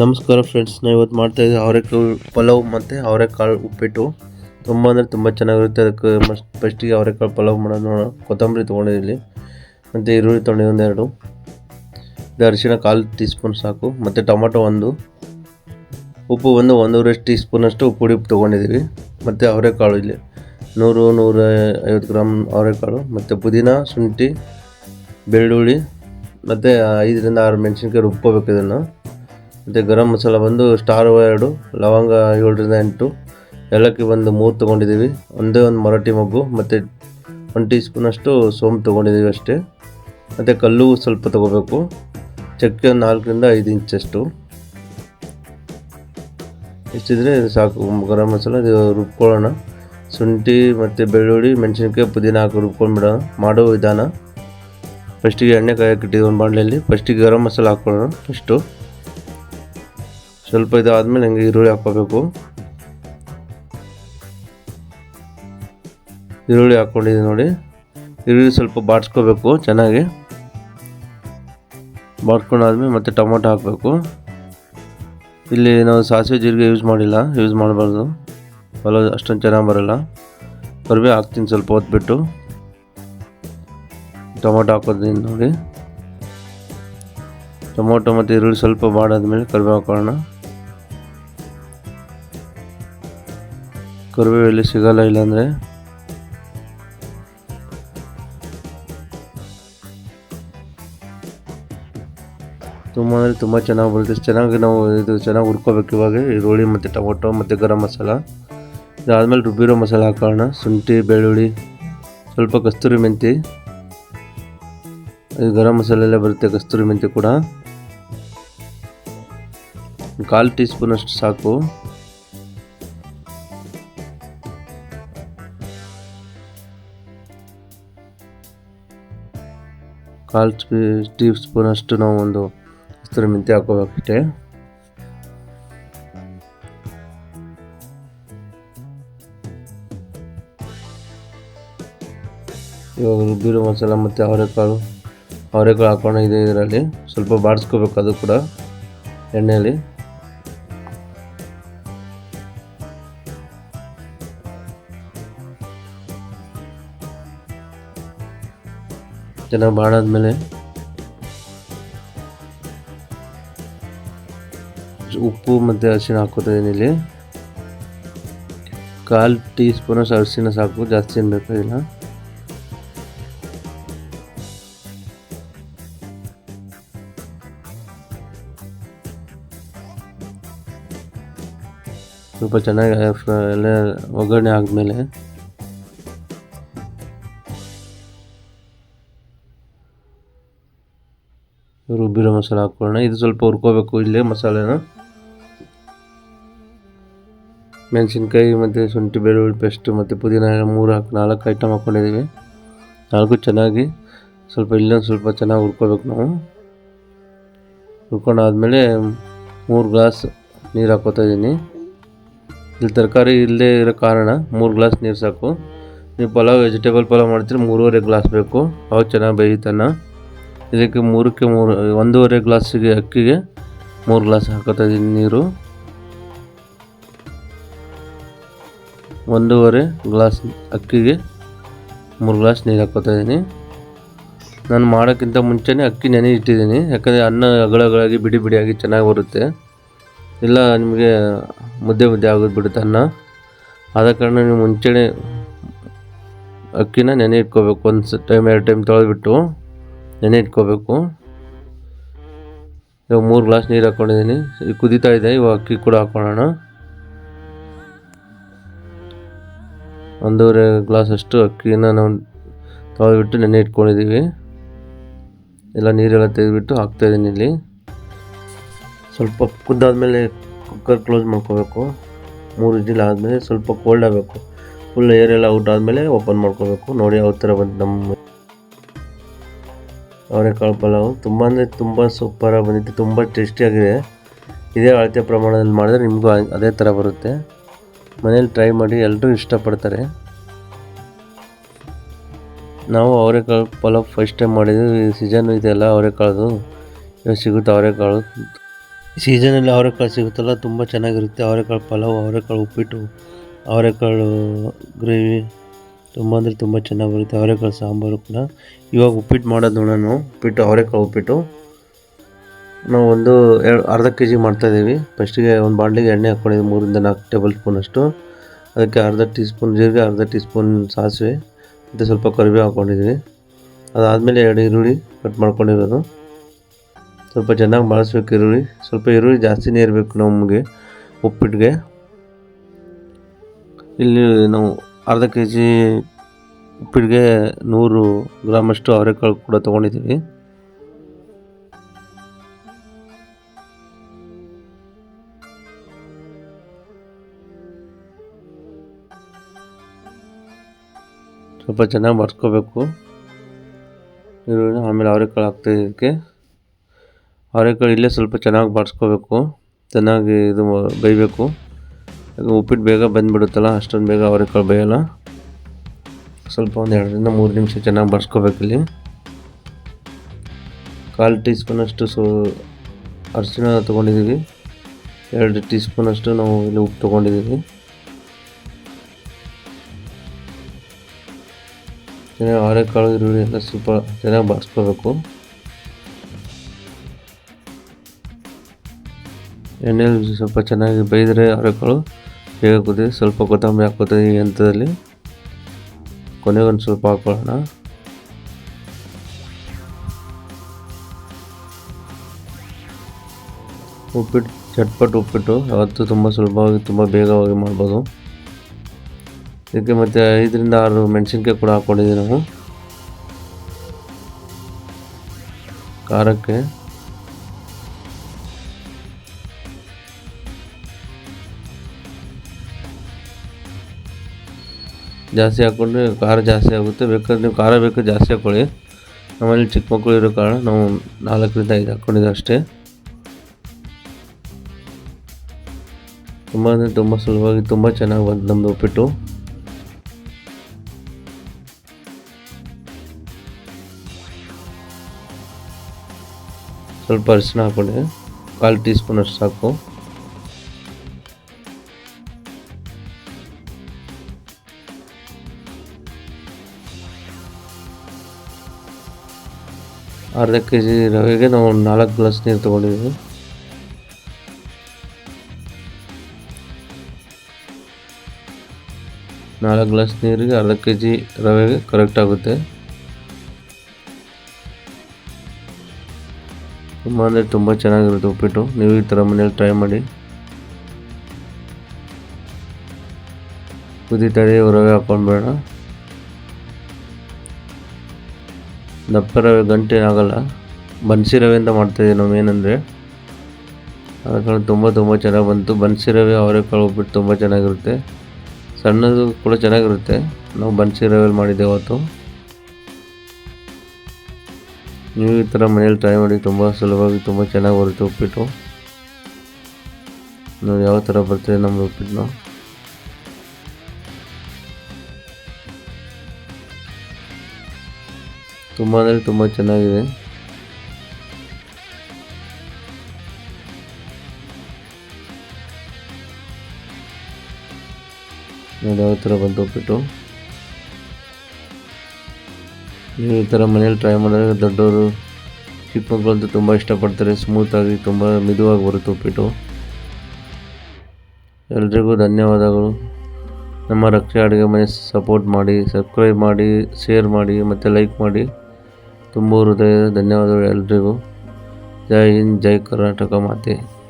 ನಮಸ್ಕಾರ ಫ್ರೆಂಡ್ಸ್ ನಾವು ಇವತ್ತು ಮಾಡ್ತಾ ಇದ್ದೀವಿ ಅವರೆಕಾಳು ಪಲಾವ್ ಮತ್ತು ಅವರೆಕಾಳು ಉಪ್ಪಿಟ್ಟು. ತುಂಬ ಅಂದರೆ ತುಂಬ ಚೆನ್ನಾಗಿರುತ್ತೆ, ಅದಕ್ಕೆ ಮಸ್ಟ್ ಫಸ್ಟಿಗೆ ಅವರೆಕಾಳು ಪಲಾವ್ ಮಾಡೋದು ನೋಡೋಣ. ಕೊತ್ತಂಬರಿ ತೊಗೊಂಡಿದ್ದೀನಿ ಮತ್ತು ಈರುಳ್ಳಿ ತೊಗೊಂಡಿದ್ದೀನಿ ಒಂದೆರಡು. ಇದು ಅರಿಶಿಣ ಕಾಲು ಟೀ ಸ್ಪೂನ್ ಸಾಕು, ಮತ್ತು ಟೊಮೊಟೊ ಒಂದು. ಉಪ್ಪು ಒಂದು ಒಂದೂವರೆ ಟೀ ಸ್ಪೂನಷ್ಟು ಉಡಿ ಉಪ್ಪು ತೊಗೊಂಡಿದ್ದೀವಿ. ಮತ್ತು ಅವರೆಕಾಳು ಇಲ್ಲಿ. ನೂರು ನೂರ ಐವತ್ತು ಗ್ರಾಮ್ ಅವರೆಕಾಳು, ಮತ್ತು ಪುದೀನ, ಶುಂಠಿ, ಬೆಳ್ಳುಳ್ಳಿ, ಮತ್ತು ಐದರಿಂದ ಆರು ಮೆಣಸಿನ್ಕಾಯಿ ರುಬ್ಕೋಬೇಕು ಇದನ್ನು. ಮತ್ತು ಗರಂ ಮಸಾಲ ಬಂದು ಸ್ಟಾರ್ ಎರಡು, ಲವಂಗ ಏಳರಿಂದ ಎಂಟು, ಏಲಕ್ಕಿ ಬಂದು ಮೂರು ತೊಗೊಂಡಿದ್ದೀವಿ. ಒಂದೇ ಒಂದು ಮರಾಠಿ ಮೊಗ್ಗು ಮತ್ತು ಒಂದು ಟೀ ಸ್ಪೂನಷ್ಟು ಸೋಂಪು ತೊಗೊಂಡಿದ್ದೀವಿ ಅಷ್ಟೇ. ಮತ್ತು ಕಲ್ಲು ಸ್ವಲ್ಪ ತೊಗೋಬೇಕು. ಚಕ್ಕೆ ಒಂದು ನಾಲ್ಕರಿಂದ ಐದು ಇಂಚಷ್ಟು ಇಷ್ಟಿದ್ರೆ ಸಾಕು. ಗರಂ ಮಸಾಲ, ಇದು ರುಬ್ಕೊಳ್ಳೋಣ. ಶುಂಠಿ ಮತ್ತು ಬೆಳ್ಳುಳ್ಳಿ, ಮೆಣಸಿನ್ಕಾಯಿ, ಪುದೀನ ಹಾಕಿ ರುಬ್ಕೊಂಡ್ಬಿಡೋಣ. ಮಾಡೋ ವಿಧಾನ. ಫಸ್ಟಿಗೆ ಎಣ್ಣೆ ಕಾಯಕ್ಕೆ ಒಂದು ಬಾಣಲೆಯಲ್ಲಿ. ಫಸ್ಟಿಗೆ ಗರಂ ಮಸಾಲ ಹಾಕ್ಕೊಳ್ಳೋಣ ಫಸ್ಟು ಸ್ವಲ್ಪ ಇದಾದ್ಮೇಲೆ ಹಂಗೆ ಈರುಳ್ಳಿ ಹಾಕ್ಕೋಬೇಕು. ಈರುಳ್ಳಿ ಹಾಕ್ಕೊಂಡಿದ್ದೀನಿ ನೋಡಿ. ಈರುಳ್ಳಿ ಸ್ವಲ್ಪ ಬಾಡಿಸ್ಕೋಬೇಕು ಚೆನ್ನಾಗಿ. ಬಾಡ್ಕೊಂಡಾದ್ಮೇಲೆ ಮತ್ತೆ ಟೊಮೊಟೊ ಹಾಕಬೇಕು. ಇಲ್ಲಿ ನಾವು ಸಾಸಿವೆ ಜೀರಿಗೆ ಯೂಸ್ ಮಾಡಿಲ್ಲ, ಯೂಸ್ ಮಾಡಬಾರ್ದು. ಪಲಾವ್ ಅಷ್ಟೊಂದು ಚೆನ್ನಾಗಿ ಬರೋಲ್ಲ. ಬರ್ಬೇ ಹಾಕ್ತೀನಿ ಸ್ವಲ್ಪ ಹೊತ್ಬಿಟ್ಟು. ಟೊಮೊಟೊ ಹಾಕೋದೀನಿ ನೋಡಿ. ಟೊಮೊಟೊ ಮತ್ತು ಈರುಳ್ಳಿ ಸ್ವಲ್ಪ ಬಾಡಾದ್ಮೇಲೆ ಕರಿಬೇವು ಹಾಕೋಣ. ಕರಿಬೇವು ಎಲ್ಲಿ ಸಿಗಲ್ಲ ಇಲ್ಲಾಂದರೆ? ತುಂಬ ಅಂದರೆ ತುಂಬ ಚೆನ್ನಾಗಿ ಬರುತ್ತೆ. ಚೆನ್ನಾಗಿ ನಾವು ಇದು ಚೆನ್ನಾಗಿ ಹುರ್ಕೋಬೇಕು ಇವಾಗ. ಈರುಳ್ಳಿ ಮತ್ತು ಟೊಮೊಟೊ ಮತ್ತು ಗರಂ ಮಸಾಲ. ಇದಾದಮೇಲೆ ರುಬ್ಬಿರೋ ಮಸಾಲ ಹಾಕೋಣ ಶುಂಠಿ, ಬೆಳ್ಳುಳ್ಳಿ, ಸ್ವಲ್ಪ ಕಸ್ತೂರಿ ಮೆಂತಿ. ಇದು ಗರಂ ಮಸಾಲೆಲ್ಲ ಬರುತ್ತೆ ಕಸ್ತೂರಿ ಮೆಂತಿ ಕೂಡ. ಕಾಲು ಟೀ ಅಷ್ಟು ಸಾಕು. ಕಾಲು ಟೀ ಸ್ಪೂನ್ ಅಷ್ಟು ನಾವು ಒಂದು ಹಸಿರು ಮೆಂತ್ಯ ಹಾಕೋಬೇಕಷ್ಟೇ ಇವಾಗ ರುಬ್ಬಿರೋ ಮಸಾಲ ಮತ್ತು ಅವರೆಕಾಳು ಅವರೆಕಾಳು ಹಾಕೋಣ ಇದೆ ಇದರಲ್ಲಿ. ಸ್ವಲ್ಪ ಬಾಡಿಸ್ಕೋಬೇಕು ಅದು ಕೂಡ ಎಣ್ಣೆಯಲ್ಲಿ. ಚೆನ್ನಾಗಿ ಬಾಡಾದ್ಮೇಲೆ ಉಪ್ಪು ಮತ್ತು ಅರಿಶಿಣ ಹಾಕೋತಾ ಇದೀನಿ ಇಲ್ಲಿ ಕಾಲು ಟೀ ಸ್ಪೂನಷ್ಟು ಅರಿಶಿಣ ಸಾಕು ಜಾಸ್ತಿ ಏನು ಬೇಕಾಗಿಲ್ಲ ಸ್ವಲ್ಪ ಚೆನ್ನಾಗಿ ಎಲ್ಲ ಒಗ್ಗರಣೆ ಆದಮೇಲೆ ರುಬ್ಬಿರೋ ಮಸಾಲೆ ಹಾಕ್ಕೊಳ್ಳೋಣ. ಇದು ಸ್ವಲ್ಪ ಹುರ್ಕೋಬೇಕು ಇಲ್ಲೇ ಮಸಾಲೆನ. ಮೆಣಸಿನ್ಕಾಯಿ ಮತ್ತು ಶುಂಠಿ, ಬೆಳ್ಳುಳ್ಳಿ ಪೇಸ್ಟ್ ಮತ್ತು ಪುದೀನ ಮೂರು ಹಾಕಿ ನಾಲ್ಕು ಐಟಮ್ ಹಾಕ್ಕೊಂಡಿದ್ದೀವಿ ನಾಲ್ಕು ಚೆನ್ನಾಗಿ ಸ್ವಲ್ಪ ಇಲ್ಲೊಂದು ಸ್ವಲ್ಪ ಚೆನ್ನಾಗಿ ಹುರ್ಕೋಬೇಕು ನಾವು. ಹುರ್ಕೊಂಡಾದಮೇಲೆ ಮೂರು ಗ್ಲಾಸ್ ನೀರು ಹಾಕೋತಾ ಇದ್ದೀನಿ. ಇಲ್ಲಿ ತರಕಾರಿ ಇಲ್ಲದೇ ಇರೋ ಕಾರಣ ಮೂರು ಗ್ಲಾಸ್ ನೀರು ಸಾಕು. ನೀವು ಪಲಾವ್ ವೆಜಿಟೇಬಲ್ ಪಲಾವ್ ಮಾಡ್ತೀರಿ ಮೂರುವರೆ ಗ್ಲಾಸ್ ಬೇಕು. ಅವಾಗ ಚೆನ್ನಾಗಿ ಬೇಯುತ್ತನ್ನ ಇದಕ್ಕೆ ಮೂರಕ್ಕೆ ಮೂರು, ಒಂದೂವರೆ ಗ್ಲಾಸಿಗೆ ಅಕ್ಕಿಗೆ ಮೂರು ಗ್ಲಾಸ್ ಹಾಕೋತಾ ಇದ್ದೀನಿ ನೀರು. ಒಂದೂವರೆ ಗ್ಲಾಸ್ ಅಕ್ಕಿಗೆ ಮೂರು ಗ್ಲಾಸ್ ನೀರು ಹಾಕೋತಾ ಇದ್ದೀನಿ ನಾನು ಮಾಡೋಕ್ಕಿಂತ ಮುಂಚೆನೇ ಅಕ್ಕಿ ನೆನೆ ಇಟ್ಟಿದ್ದೀನಿ, ಯಾಕಂದರೆ ಅನ್ನ ಅಗಳಗಳಾಗಿ ಬಿಡಿ ಬಿಡಿಯಾಗಿ ಚೆನ್ನಾಗಿ ಬರುತ್ತೆ. ಇಲ್ಲ, ನಿಮಗೆ ಮುದ್ದೆ ಮುದ್ದೆ ಆಗೋದು ಬಿಡುತ್ತೆ ಅನ್ನ. ಆದ ಕಾರಣ ನೀವು ಮುಂಚೆನೇ ಅಕ್ಕಿನ ನೆನೆ ಇಟ್ಕೋಬೇಕು ಒಂದು ಟೈಮ್, ಎರಡು ಟೈಮ್ ತೊಳೆದ್ಬಿಟ್ಟು. ನೆನೆ ಇಟ್ಕೋಬೇಕು. ಇವಾಗ ಮೂರು ಗ್ಲಾಸ್ ನೀರು ಹಾಕ್ಕೊಂಡಿದ್ದೀನಿ ಕುದೀತಾ ಇದೆ, ಇವಾಗ ಅಕ್ಕಿ ಕೂಡ ಹಾಕೊಳ್ಳೋಣ. ಒಂದೂವರೆ ಗ್ಲಾಸಷ್ಟು ಅಕ್ಕಿನ ನಾವು ತೊಳೆದ್ಬಿಟ್ಟು ನೆನೆ ಇಟ್ಕೊಂಡಿದ್ದೀವಿ. ಎಲ್ಲ ನೀರೆಲ್ಲ ತೆಗೆದುಬಿಟ್ಟು ಹಾಕ್ತಾಯಿದ್ದೀನಿ ಇಲ್ಲಿ. ಸ್ವಲ್ಪ ಕುದ್ದಾದ್ಮೇಲೆ ಕುಕ್ಕರ್ ಕ್ಲೋಸ್ ಮಾಡ್ಕೋಬೇಕು. ಮೂರು ವಿಜಿಲ್ ಆದಮೇಲೆ ಸ್ವಲ್ಪ ಕೋಲ್ಡ್ ಆಗಬೇಕು. ಫುಲ್ ಏರ್ ಎಲ್ಲ ಔಟ್ ಆದಮೇಲೆ ಓಪನ್ ಮಾಡ್ಕೋಬೇಕು. ನೋಡಿ ಯಾವ ಥರ ಬಂದು ನಮ್ಮ ಅವರೆಕಾಳು ಪಲಾವು ತುಂಬ ಅಂದರೆ ತುಂಬ ಸೂಪರಾಗಿ ಬಂದಿತ್ತು. ತುಂಬ ಟೇಸ್ಟಿಯಾಗಿದೆ ಇದೇ ಅಳತೆ ಪ್ರಮಾಣದಲ್ಲಿ ಮಾಡಿದ್ರೆ ನಿಮಗೂ ಅದೇ ಥರ ಬರುತ್ತೆ. ಮನೇಲಿ ಟ್ರೈ ಮಾಡಿ ಎಲ್ಲರೂ ಇಷ್ಟಪಡ್ತಾರೆ. ನಾವು ಅವರೆಕಾಳು ಪಲಾವ್ ಫಸ್ಟ್ ಟೈಮ್ ಮಾಡಿದ್ವಿ ಸೀಸನ್ ಇದೆಯಲ್ಲ ಅವರೆಕಾಳದು ಇವಾಗ ಸಿಗುತ್ತೆ ಅವರೆಕಾಳು ಸೀಸನಲ್ಲಿ ಅವರೆಕಾಳು ಸಿಗುತ್ತಲ್ಲ. ತುಂಬ ಚೆನ್ನಾಗಿರುತ್ತೆ. ಅವರೆಕಾಳು ಪಲಾವ್ ಅವರೆಕಾಳು ಉಪ್ಪಿಟ್ಟು ಅವರೆಕಾಳು ಗ್ರೇವಿ ತುಂಬ ಅಂದರೆ ತುಂಬ ಚೆನ್ನಾಗಿ ಬರುತ್ತೆ. ಅವರೆಕಾಳು, ಸಾಂಬಾರು ಕೂಡ. ಇವಾಗ ಉಪ್ಪಿಟ್ಟು ಮಾಡೋದು ನೋಡೋಣ ಉಪ್ಪಿಟ್ಟು, ಅವರೆಕಾಳು ಉಪ್ಪಿಟ್ಟು. ನಾವು ಒಂದು ಎರಡು, ಅರ್ಧ ಕೆ ಜಿ ಮಾಡ್ತಾಯಿದ್ದೀವಿ ಫಸ್ಟಿಗೆ ಒಂದು ಬಾಣಲಿಗೆ ಎಣ್ಣೆ ಹಾಕ್ಕೊಂಡಿದ್ದೀವಿ ಮೂರಿಂದ ನಾಲ್ಕು ಟೇಬಲ್ ಸ್ಪೂನಷ್ಟು ಅದಕ್ಕೆ ಅರ್ಧ ಟೀ ಸ್ಪೂನ್ ಜೀರಿಗೆ, ಅರ್ಧ ಟೀ ಸ್ಪೂನ್ ಸಾಸಿವೆ, ಮತ್ತು ಸ್ವಲ್ಪ ಕರಿಬೇವು ಹಾಕ್ಕೊಂಡಿದ್ದೀವಿ ಅದಾದಮೇಲೆ ಎರಡು ಈರುಳ್ಳಿ ಕಟ್ ಮಾಡ್ಕೊಂಡಿರೋದು. ಸ್ವಲ್ಪ ಚೆನ್ನಾಗಿ ಬಳಸ್ಬೇಕು ಈರುಳ್ಳಿ. ಸ್ವಲ್ಪ ಈರುಳ್ಳಿ ಜಾಸ್ತಿನೇ ಇರಬೇಕು ನಮಗೆ ಉಪ್ಪಿಟ್ಟಿಗೆ ಇಲ್ಲಿ ನಾವು ಅರ್ಧ ಕೆ ಜಿ ಉಪ್ಪಿಟ್ಟಿಗೆ ನೂರು ಗ್ರಾಮಷ್ಟು ಅವರೆಕಾಳು ಕೂಡ ತೊಗೊಂಡಿದ್ದೀವಿ. ಸ್ವಲ್ಪ ಚೆನ್ನಾಗಿ ಬಡ್ಸ್ಕೋಬೇಕು ಈರುಳ್ಳಿ, ಆಮೇಲೆ ಅವರೆಕಾಳು ಹಾಕ್ತಾ ಇದಕ್ಕೆ. ಅವರೆಕಾಳು ಇಲ್ಲೇ ಸ್ವಲ್ಪ ಚೆನ್ನಾಗಿ ಬಾಡಿಸ್ಕೋಬೇಕು ಚೆನ್ನಾಗಿ ಇದು ಬೇಯಬೇಕು. ಉಪ್ಪಿಟ್ಟು ಬೇಗ ಬಂದುಬಿಡುತ್ತಲ್ಲ, ಅಷ್ಟೊಂದು ಬೇಗ ಅವರೆಕಾಳು ಬೇಯಲ್ಲ ಸ್ವಲ್ಪ ಒಂದು ಎರಡರಿಂದ ಮೂರು ನಿಮಿಷ ಚೆನ್ನಾಗಿ ಬಾಡಿಸ್ಕೋಬೇಕು ಇಲ್ಲಿ. ಕಾಲು ಟೀ ಸ್ಪೂನಷ್ಟು ಸೊ ಅರಿಶಿನ ತೊಗೊಂಡಿದ್ದೀವಿ. ಎರಡು ಟೀ ಸ್ಪೂನಷ್ಟು ನಾವು ಇಲ್ಲಿ ಉಪ್ಪು ತೊಗೊಂಡಿದ್ದೀವಿ. ಚೆನ್ನಾಗಿ ಅವರೆಕಾಳು ಈರುಳ್ಳಿ ಎಲ್ಲ ಸ್ವಲ್ಪ ಚೆನ್ನಾಗಿ ಬಾಡಿಸ್ಕೋಬೇಕು ಎಣ್ಣೆಯಲ್ಲಿ ಸ್ವಲ್ಪ ಚೆನ್ನಾಗಿ ಬೇಯಿದ್ರೆ ಅವರೆಕಾಳು ಬೇಗ ಕುದಿ ಸ್ವಲ್ಪ ಕೊತ್ತಂಬರಿ ಹಾಕೋದು ಈ ಹಂತದಲ್ಲಿ. ಕೊನೆಗೊಂದು ಸ್ವಲ್ಪ ಹಾಕ್ಕೊಳ್ಳೋಣ. ಉಪ್ಪಿಟ್ಟು, ಚಟ್ಪಟ್ ಉಪ್ಪಿಟ್ಟು ಅವತ್ತು ತುಂಬ ಸುಲಭವಾಗಿ, ತುಂಬ ಬೇಗವಾಗಿ ಮಾಡ್ಬೋದು. ಇದಕ್ಕೆ ಮತ್ತು ಐದರಿಂದ ಆರು ಮೆಣಸಿನ್ಕಾಯಿ ಕೂಡ ಹಾಕ್ಕೊಂಡಿದ್ದೀವಿ ನಾವು ಖಾರಕ್ಕೆ ಜಾಸ್ತಿ ಹಾಕ್ಕೊಂಡ್ರೆ ಖಾರ ಜಾಸ್ತಿ ಆಗುತ್ತೆ. ಬೇಕಾದ್ರೆ ನೀವು ಖಾರ ಬೇಕಾದ್ರೆ ಜಾಸ್ತಿ ಹಾಕ್ಕೊಳ್ಳಿ ನಮ್ಮಲ್ಲಿ ಚಿಕ್ಕ ಮಕ್ಕಳು ಇರೋ ಕಾರಣ ನಾವು ನಾಲ್ಕರಿಂದ ಐದು ಹಾಕ್ಕೊಂಡಿದ್ದು ಅಷ್ಟೇ. ತುಂಬ ಅಂದರೆ ತುಂಬ ಸುಲಭವಾಗಿ ತುಂಬ ಚೆನ್ನಾಗಿ ಬಂತು ನಮ್ಮದು ಉಪ್ಪಿಟ್ಟು. ಸ್ವಲ್ಪ ಅರಿಶಿನ ಹಾಕ್ಕೊಂಡೆ ಕಾಲು ಟೀ ಸ್ಪೂನ್ ಸಾಕು. ಅರ್ಧ ಕೆ ಜಿ ರವೆಗೆ ನಾವು ನಾಲ್ಕು ಗ್ಲಾಸ್ ನೀರು ತೊಗೊಂಡಿದ್ದೀವಿ ನಾಲ್ಕು ಗ್ಲಾಸ್ ನೀರಿಗೆ ಅರ್ಧ ಕೆ ಜಿ ರವೆಗೆ ಕರೆಕ್ಟ್ ಆಗುತ್ತೆ. ತುಂಬ ಅಂದರೆ ತುಂಬ ಚೆನ್ನಾಗಿರುತ್ತೆ ಉಪ್ಪಿಟ್ಟು. ನೀವು ಈ ಥರ ಮನೇಲಿ ಟ್ರೈ ಮಾಡಿ. ಕುದೀತಾರೆ ರವೆ ಹಾಕ್ಕೊಂಡ್ಬೇಡ ದಪ್ಪ ರವೆ ಗಂಟೆ ಆಗಲ್ಲ. ಬನ್ಸಿ ರವೆ ಅಂತ ಮಾಡ್ತಾಯಿದ್ದೀವಿ ನಾವು ಏನಂದರೆ. ಅವರೆಕಾಳು ತುಂಬ ತುಂಬ ಚೆನ್ನಾಗಿ ಬಂತು. ಬನ್ಸಿ ರವೆ ಅವರೆಕಾಳು ಉಪ್ಪಿಟ್ಟು ತುಂಬ ಚೆನ್ನಾಗಿರುತ್ತೆ. ಸಣ್ಣದು ಕೂಡ ಚೆನ್ನಾಗಿರುತ್ತೆ. ನಾವು ಬನ್ಸಿ ರವೆಯಲ್ಲಿ ಮಾಡಿದ್ದೆ ಅವತ್ತು. ನೀವು ಈ ಥರ ಮನೇಲಿ ಟ್ರೈ ಮಾಡಿ ತುಂಬ ಸುಲಭವಾಗಿ ತುಂಬ ಚೆನ್ನಾಗಿ ಬರುತ್ತೆ ಉಪ್ಪಿಟ್ಟು. ನಾವು ಯಾವ ಥರ ಬರ್ತೀವಿ ನಮ್ಮ ಉಪ್ಪಿಟ್ಟು ತುಂಬ ಅಂದರೆ ತುಂಬ ಚೆನ್ನಾಗಿದೆ. ನೋಡಿ ಯಾವ ಥರ ಬಂತು ಉಪ್ಪಿಟ್ಟು. ನೀವು ಈ ಥರ ಮನೇಲಿ ಟ್ರೈ ಮಾಡಿದ್ರೆ ದೊಡ್ಡವರು, ಚಿಕ್ಕ ಮಕ್ಕಳಂತೂ ತುಂಬ ಇಷ್ಟಪಡ್ತಾರೆ. ಸ್ಮೂತಾಗಿ ತುಂಬ ಮಿದುವಾಗಿ ಬರುತ್ತೆ ಉಪ್ಪಿಟ್ಟು. ಎಲ್ರಿಗೂ ಧನ್ಯವಾದಗಳು. ನಮ್ಮ ರಕ್ಷೆ ಅಡುಗೆ ಮನೆ ಸಪೋರ್ಟ್ ಮಾಡಿ ಸಬ್ಸ್ಕ್ರೈಬ್ ಮಾಡಿ ಶೇರ್ ಮಾಡಿ, ಮತ್ತು ಲೈಕ್ ಮಾಡಿ. ತುಂಬ ಹೃದಯದ ಧನ್ಯವಾದಗಳು ಎಲ್ರಿಗೂ. ಜೈ ಹಿಂದ್ ಜೈ ಕರ್ನಾಟಕ ಮಾತೆ.